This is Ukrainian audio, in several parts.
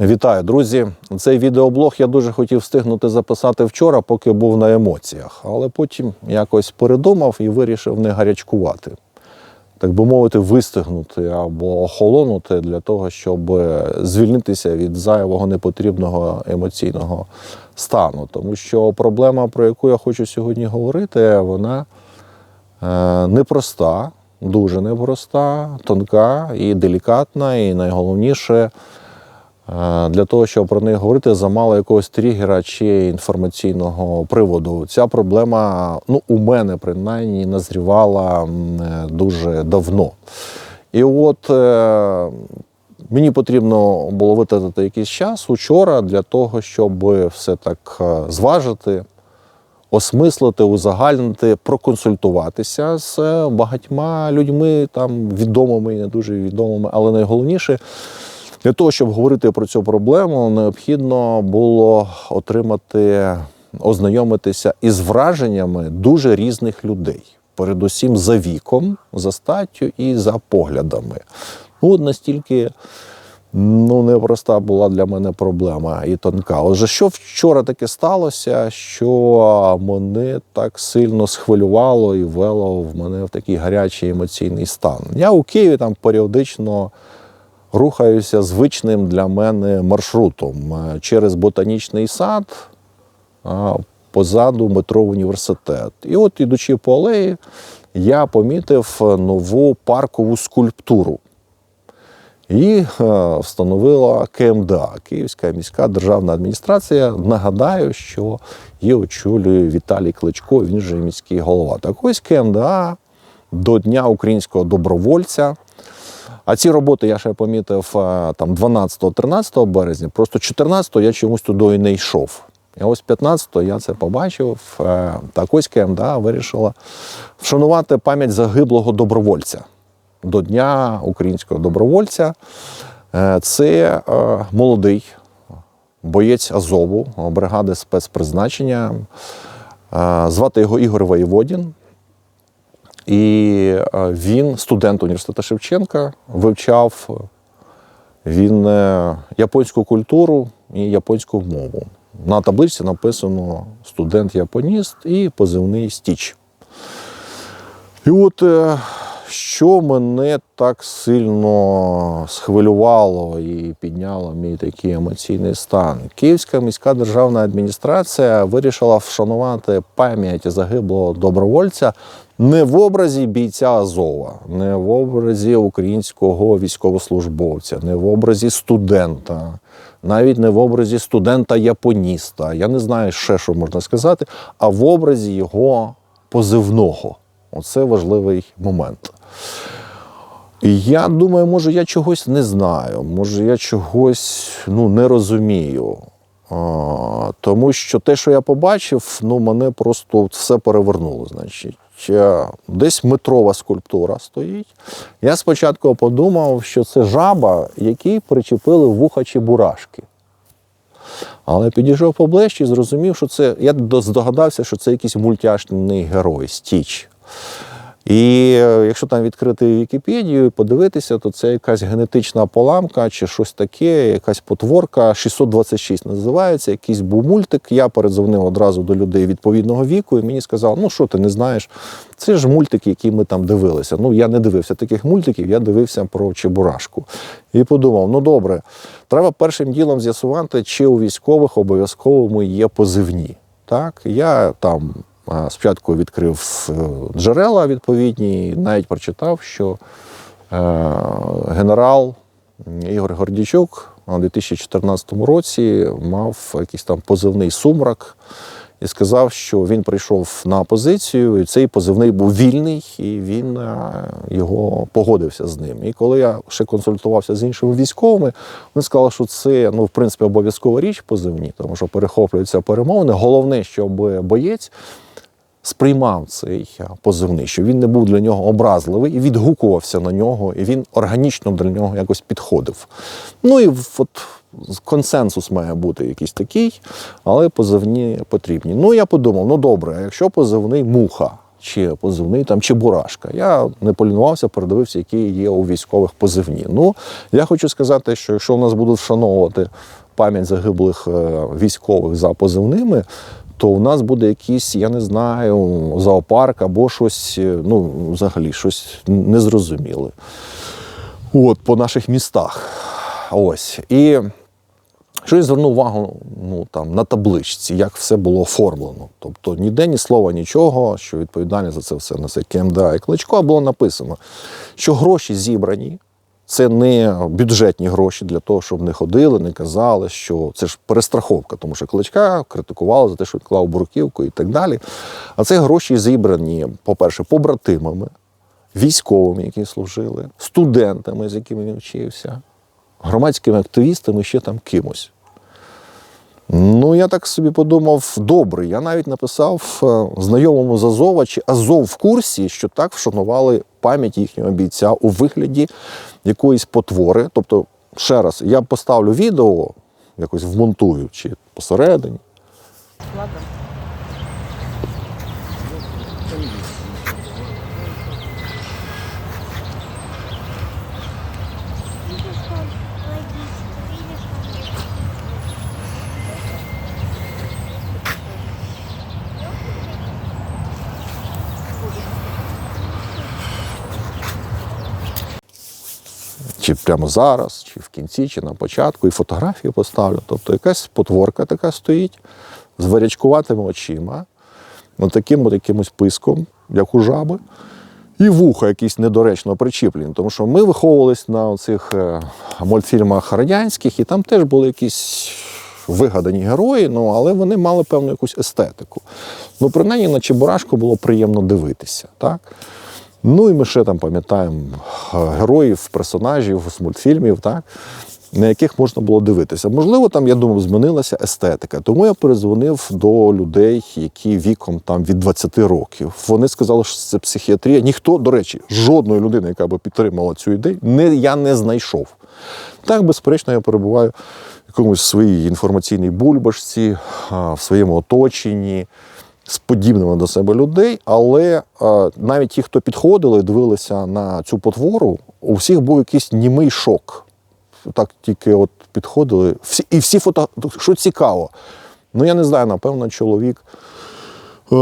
Вітаю, друзі! Цей відеоблог я дуже хотів встигнути записати вчора, поки був на емоціях, але потім якось передумав і вирішив не гарячкувати. Так би мовити, вистигнути або охолонути для того, щоб звільнитися від зайвого непотрібного емоційного стану. Тому що проблема, про яку я хочу сьогодні говорити, вона е, непроста, дуже непроста, тонка і делікатна, і найголовніше. Е, Для того, щоб про неї говорити, замало якогось тригера чи інформаційного приводу. Ця проблема, ну, у мене принаймні, назрівала е, дуже давно. І от е, мені потрібно було витратити якийсь час учора для того, щоб все так зважити, осмислити, узагальнити, проконсультуватися з багатьма людьми, там відомими і не дуже відомими, але найголовніше. Для того, щоб говорити про цю проблему, необхідно було отримати, ознайомитися із враженнями дуже різних людей, передусім за віком, за статтю і за поглядами. Ну, настільки ну, непроста була для мене проблема і тонка. Отже, що вчора таке сталося, що мене так сильно схвилювало і ввело в мене в такий гарячий емоційний стан. Я у Києві там періодично рухаюся звичним для мене маршрутом е, через ботанічний сад, позаду метро університет. І от, ідучи по алеї, я помітив нову паркову скульптуру. І е, встановила КМДА, Київська міська державна адміністрація. Нагадаю, що її очолює Віталій Кличко, він же міський голова. Так ось КМДА до Дня українського добровольця. А ці роботи я ще помітив е, там 12-13 березня, просто 14-го я чомусь туди не йшов. І ось 15-го я це побачив. Е, Так ось КМДА вирішила вшанувати пам'ять загиблого добровольця до Дня українського добровольця. Е, Це молодий боєць Азову, бригади спецпризначення. Звати його Ігор Воєводін. І е, він, студент університету Шевченка, вивчав він е, японську культуру і японську мову. На табличці написано студент-японіст і позивний стіч. І от е, що мене так сильно схвилювало і підняло мій такий емоційний стан. Київська міська державна адміністрація вирішила вшанувати пам'ять загиблого добровольця не в образі бійця Азова, не в образі українського військовослужбовця, не в образі студента, навіть не в образі студента-японіста. Я не знаю ще, що можна сказати, а в образі його позивного. Оце важливий момент. Я думаю, може, я чогось не знаю, може, я чогось ну, не розумію. А, тому що те, що я побачив, ну, мене просто все перевернуло. Значить, десь метрова скульптура стоїть. Я спочатку подумав, що це жаба, якій причепили вуха чи бурашки. Але підійшов поближче і зрозумів, що це. Я здогадався, що це якийсь мультяшний герой, стіч. І е, якщо там відкрити Вікіпедію і подивитися, то це якась генетична поламка чи щось таке, якась потворка. 626 називається, якийсь був мультик. Я передзвонив одразу до людей відповідного віку, і мені сказали, ну що ти не знаєш, це ж мультик, який ми там дивилися. Ну, я не дивився таких мультиків, я дивився про Чебурашку. І подумав: ну добре, треба першим ділом з'ясувати, чи у військових обов'язково є позивні. Так, я там. Спочатку відкрив е, джерела відповідні, навіть прочитав, що е, генерал Ігор Гордічук у 2014 році мав якийсь там позивний сумрак і сказав, що він прийшов на позицію, і цей позивний був вільний, і він е, його погодився з ним. І коли я ще консультувався з іншими військовими, вони сказали, що це ну, в принципі обов'язкова річ позивні, тому що перехоплюються перемовини. Головне, щоб боєць сприймав цей позивний, що він не був для нього образливий і відгукувався на нього, і він органічно для нього якось підходив. Ну і от консенсус має бути якийсь такий, але позивні потрібні. Ну я подумав: ну добре, якщо позивний муха чи позивний там Чебурашка. Я не полінувався, передивився, які є у військових позивні. Ну, я хочу сказати, що якщо у нас будуть вшановувати пам'ять загиблих е, військових за позивними, то у нас буде якийсь, я не знаю, зоопарк або щось, е, ну, взагалі, щось незрозуміле. От, по наших містах. Ось. І що я звернув увагу ну, там, на табличці, як все було оформлено. Тобто ніде ні слова, нічого, що відповідальність за це все несе КМДА і Кличко, було написано, що гроші зібрані. Це не бюджетні гроші для того, щоб не ходили, не казали, що це ж перестраховка, тому що кличка критикували за те, що він клав бурківку і так далі. А це гроші зібрані, по-перше, побратимами, військовими, які служили, студентами, з якими він вчився, громадськими активістами, ще там кимось. Ну, я так собі подумав, добре. Я навіть написав е, знайомому з Азова, чи Азов в курсі, що так вшанували пам'ять їхнього бійця у вигляді якоїсь потвори. Тобто, ще раз, я поставлю відео, якось вмонтую чи посередині. Ладно. Чи прямо зараз, чи в кінці, чи на початку, і фотографію поставлю. Тобто якась потворка така стоїть з варячкуватими очима, от таким от якимось писком, як у жаби, і вуха якісь недоречно причіплені. Тому що ми виховувались на цих мультфільмах радянських, і там теж були якісь вигадані герої, ну, але вони мали певну якусь естетику. Ну, принаймні на Чебурашку було приємно дивитися. Так? Ну і ми ще там пам'ятаємо е, героїв, персонажів з мультфільмів, так, на яких можна було дивитися. Можливо, там, я думаю, змінилася естетика. Тому я перезвонив до людей, які віком там від 20 років. Вони сказали, що це психіатрія. Ніхто, до речі, жодної людини, яка би підтримала цю ідею, не, я не знайшов. Так, безперечно, я перебуваю в якомусь своїй інформаційній бульбашці, в своєму оточенні з подібними до себе людей, але е, навіть ті, хто підходили, дивилися на цю потвору, у всіх був якийсь німий шок. Так тільки от підходили. Всі, і всі фото, що цікаво, ну я не знаю, напевно, чоловік. е,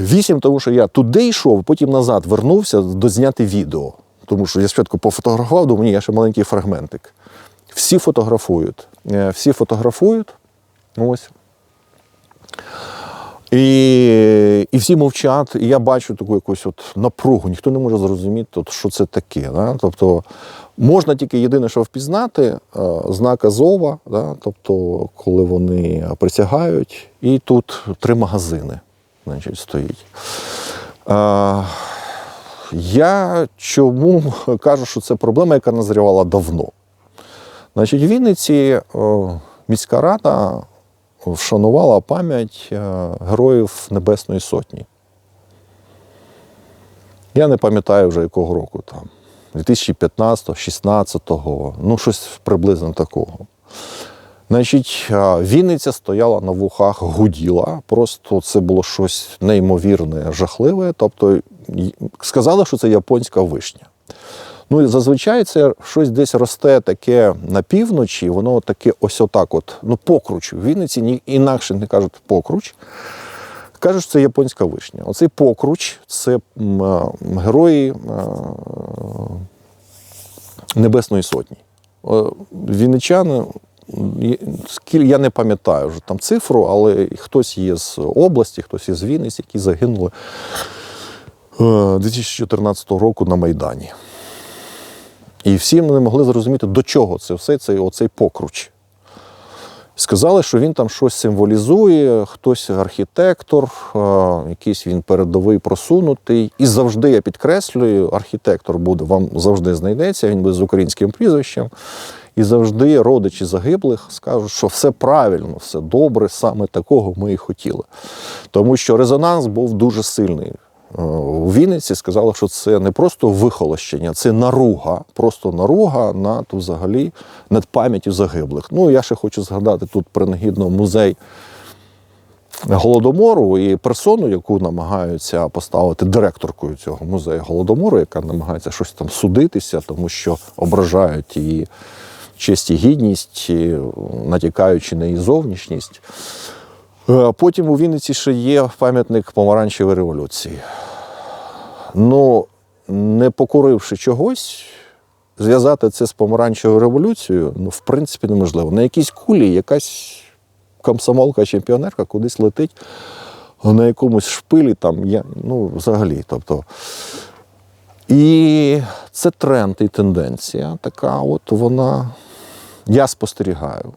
Вісім, тому що я туди йшов, потім назад вернувся дозняти відео. Тому що я спочатку пофотографував, думаю, ні, я ще маленький фрагментик. Всі фотографують. Е, Всі фотографують. Ось. І, і всі мовчать, і я бачу таку якусь от напругу, ніхто не може зрозуміти, от, що це таке. Да? Тобто можна тільки єдине, що впізнати, е, знак Азова, да? тобто, коли вони присягають, і тут три магазини значить, стоїть. Е, я чому кажу, що це проблема, яка назрівала давно. Значить, в Вінниці е, міська рада вшанувала пам'ять е, героїв Небесної Сотні. Я не пам'ятаю вже якого року там. 2015, 16-го, ну щось приблизно такого. Значить, е, Вінниця стояла на вухах, гуділа. Просто це було щось неймовірне, жахливе. Тобто сказали, що це японська вишня. Ну і зазвичай це щось десь росте таке на півночі, воно таке ось отак, от, ну, покруч. В Вінниці ні, інакше не кажуть покруч. Кажуть, це японська вишня. Оцей покруч це е, герої е, Небесної Сотні. Е, Вінничани, я не пам'ятаю вже там цифру, але хтось є з області, хтось із Вінниці, які загинули е, 2014 року на Майдані. І всі не могли зрозуміти, до чого це все, цей оцей покруч. Сказали, що він там щось символізує, хтось архітектор, якийсь він передовий просунутий. І завжди я підкреслюю, архітектор буде, вам завжди знайдеться, він буде з українським прізвищем. І завжди родичі загиблих скажуть, що все правильно, все добре, саме такого ми і хотіли. Тому що резонанс був дуже сильний. Е, У Вінниці сказали, що це не просто вихолощення, це наруга, просто наруга над взагалі над пам'яттю загиблих. Ну, я ще хочу згадати тут принагідно музей голодомору і персону, яку намагаються поставити директоркою цього музею голодомору, яка намагається щось там судитися, тому що ображають її честь і гідність, натякаючи на її зовнішність. Е, Потім у Вінниці ще є пам'ятник помаранчевої революції. Ну, не покуривши чогось, зв'язати це з помаранчевою революцією, ну, в принципі, неможливо. На якійсь кулі якась комсомолка чи піонерка кудись летить на якомусь шпилі, там, я, ну, взагалі. Тобто. І це тренд і тенденція така, от вона, я спостерігаю.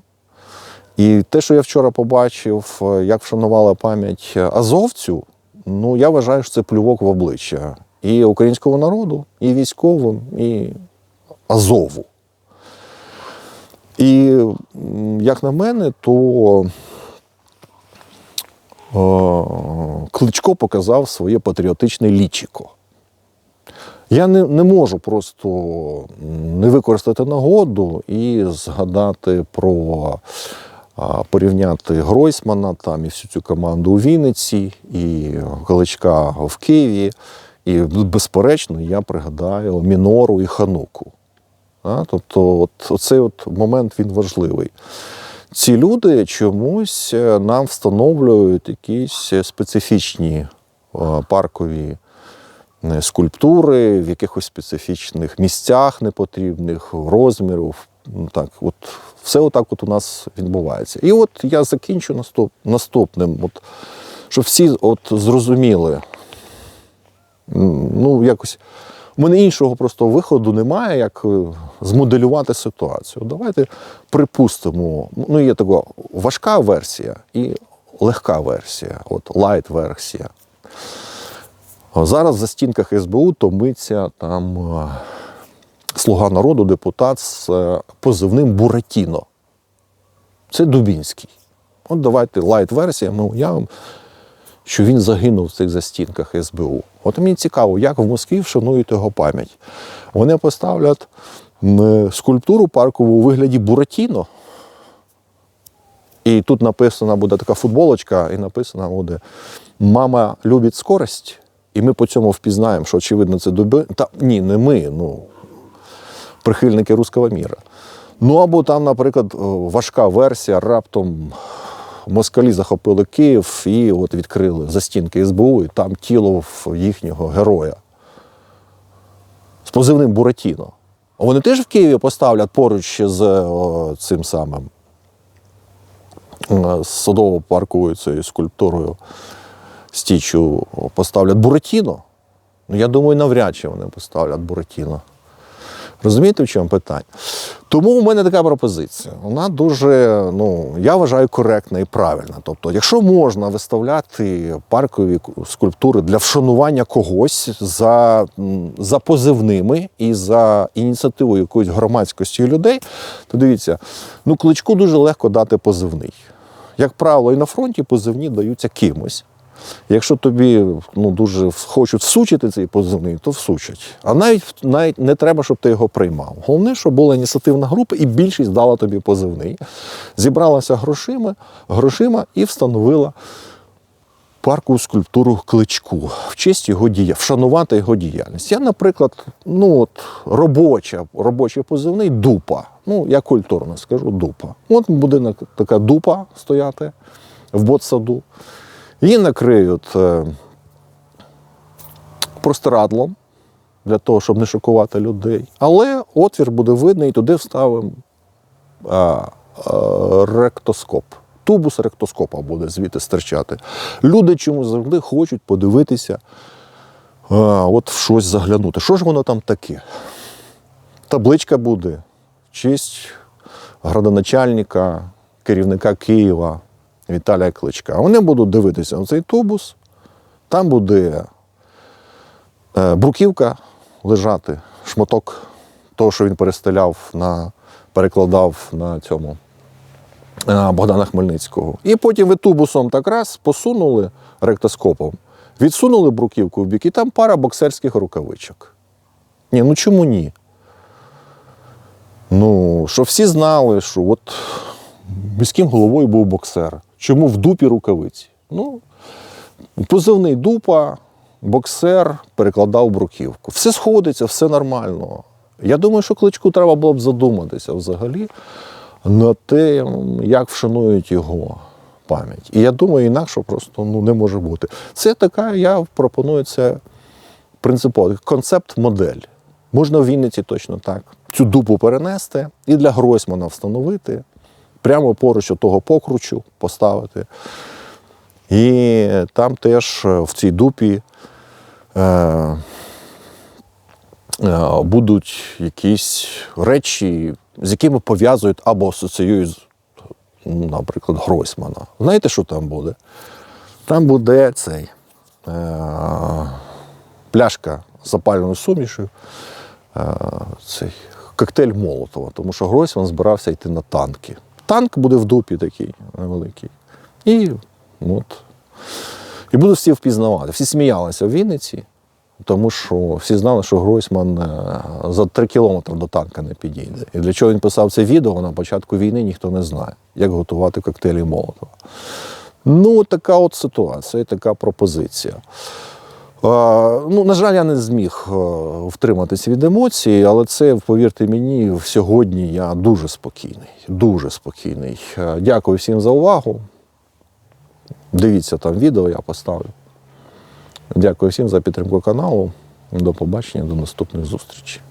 І те, що я вчора побачив, е, як вшанувала пам'ять азовцю, ну я вважаю, що це плювок в обличчя і українського народу, і військовим, і Азову. І як на мене, то Кличко показав своє патріотичне лічико. Я не, не можу просто не використати нагоду і згадати про порівняти Гройсмана там і всю цю команду у Вінниці, і Галичка в Києві. І безперечно, я пригадаю Мінору і Хануку. А, тобто, от, оцей от момент він важливий. Ці люди чомусь е, нам встановлюють якісь специфічні е, паркові е, скульптури в якихось специфічних місцях непотрібних, розмірів. Так, от, все отак от у нас відбувається. І от я закінчу наступ, наступним, от, щоб всі от зрозуміли. Ну, якось у мене іншого просто виходу немає, як е, змоделювати ситуацію. Давайте припустимо, ну є така важка версія і легка версія, от лайт-версія. Зараз за стінках СБУ томиться там е, слуга народу, депутат з е, позивним Буратіно. Це Дубінський. От давайте лайт-версія, ми уявимо, що він загинув в цих застінках СБУ. От мені цікаво, як в Москві вшанують його пам'ять. Вони поставлять скульптуру паркову у вигляді Буратіно. І тут написана буде така футболочка, і написано буде Мама любить скорость. І ми по цьому впізнаємо, що очевидно це дуби. Та ні, не ми, ну прихильники руського міра. Ну або там, наприклад, важка версія, раптом москалі захопили Київ і от відкрили застінки СБУ, і там тіло їхнього героя з позивним Буратіно. А Вони теж в Києві поставлять поруч з о, цим самим е, з садово-парковою цією скульптурою стічу поставлять Буратіно. Ну, я думаю, навряд чи вони поставлять Буратіно. Розумієте, в чому питання? Тому у мене така пропозиція. Вона дуже, ну, я вважаю, коректна і правильна. Тобто, якщо можна виставляти паркові скульптури для вшанування когось за, за позивними і за ініціативою якоїсь громадськості людей, то дивіться, ну кличку дуже легко дати позивний. Як правило, і на фронті позивні даються кимось. Якщо тобі ну, дуже хочуть всучити цей позивний, то всучать. А навіть, навіть не треба, щоб ти його приймав. Головне, щоб була ініціативна група, і більшість дала тобі позивний. Зібралася грошима, грошима і встановила паркову скульптуру кличку в честь його дія, вшанувати його діяльність. Я, наприклад, ну от робоча, робочий позивний дупа. Ну, я культурно скажу дупа. От буде така дупа стояти в ботсаду. Її накриють е, простирадлом для того, щоб не шокувати людей. Але отвір буде видний, і туди вставимо е, ректоскоп. Тубус ректоскопа буде звідти стирчати. Люди чомусь завжди хочуть подивитися, е, от в щось заглянути. Що ж воно там таке? Табличка буде честь градоначальника, керівника Києва Віталія Кличка. Вони будуть дивитися на цей тубус, там буде е, бруківка лежати, шматок того, що він перестеляв на, перекладав на цьому е, Богдана Хмельницького. І потім ви тубусом так раз посунули ректоскопом, відсунули бруківку в бік, і там пара боксерських рукавичок. Ні, ну чому ні? Ну, що всі знали, що от міським головою був боксер. Чому в дупі рукавиці? Ну, позивний дупа, боксер перекладав бруківку. Все сходиться, все нормально. Я думаю, що кличку треба було б задуматися взагалі над тим, як вшанують його пам'ять. І я думаю, інакше просто ну, не може бути. Це така, я пропоную це принципово, концепт-модель. Можна в Вінниці точно так. Цю дупу перенести і для Гройсмана встановити, прямо поруч того покручу поставити. І там теж е, в цій дупі е, е, будуть якісь речі, з якими пов'язують або асоціюють, наприклад, Гройсмана. Знаєте, що там буде? Там буде цей е, пляшка з запальною сумішю, е, цей коктейль Молотова, тому що Гройсман збирався йти на танки. Танк буде в дупі такий невеликий. І от. І будуть всі впізнавати. Всі сміялися в Вінниці, тому що всі знали, що Гройсман е, за три кілометри до танка не підійде. І для чого він писав це відео на початку війни, ніхто не знає, як готувати коктейлі Молотова. Ну, така от ситуація, така пропозиція. Е, Ну, на жаль, я не зміг е, втриматися від емоцій, але це, повірте мені, сьогодні я дуже спокійний. Дуже спокійний. Е, Дякую всім за увагу. Дивіться там відео, я поставлю. Дякую всім за підтримку каналу. До побачення, до наступних зустрічей.